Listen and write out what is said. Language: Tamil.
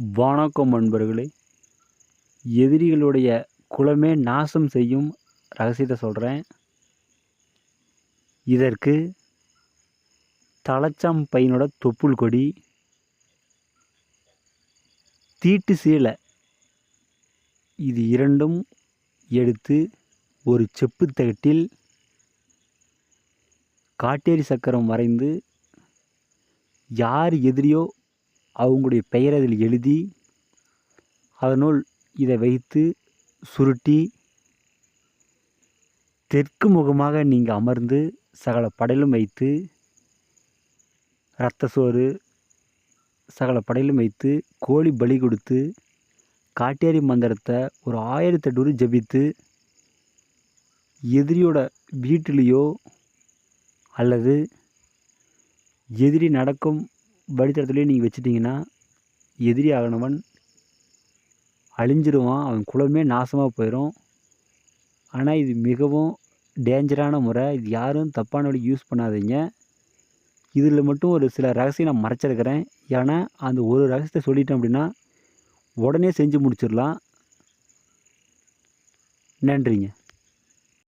வணக்கம் நண்பர்களே எதிரிகளுடைய குலமே நாசம் செய்யும் ரகசியத்தை சொல்கிறேன் இதற்கு தலச்சாம் பையனோட தொப்புள் கொடி தீட்டு சீலை இது இரண்டும் எடுத்து ஒரு செப்பு தகட்டில் காட்டேரி சக்கரம் வரைந்து யார் எதிரியோ அவங்களுடைய பெயர் அதில் எழுதி அதனுள் இதை வைத்து சுருட்டி தெற்கு முகமாக நீங்கள் அமர்ந்து சகல படையிலும் வைத்து இரத்த சோறு சகல படையிலும் வைத்து கோழி பலி கொடுத்து காட்டேரி மந்திரத்தை ஒரு ஆயிரத்தி எட்டு ஜபித்து எதிரியோட வீட்டிலேயோ அல்லது எதிரி நடக்கும் வழித்தடத்துலேயே நீங்கள் வச்சுட்டிங்கன்னா எதிரி ஆகினவன் அழிஞ்சிருவான் அவன் குலமே நாசமாக போயிடும் ஆனால் இது மிகவும் டேஞ்சரான முறை. இது யாரும் தப்பான வழி யூஸ் பண்ணாதீங்க. இதில் மட்டும் ஒரு சில ரகசியம் நான் மறைச்சிருக்கிறேன். ஏன்னா அந்த ஒரு ரகசியத்தை சொல்லிட்டேன் அப்படின்னா உடனே செஞ்சு முடிச்சிடலாம். நன்றிங்க.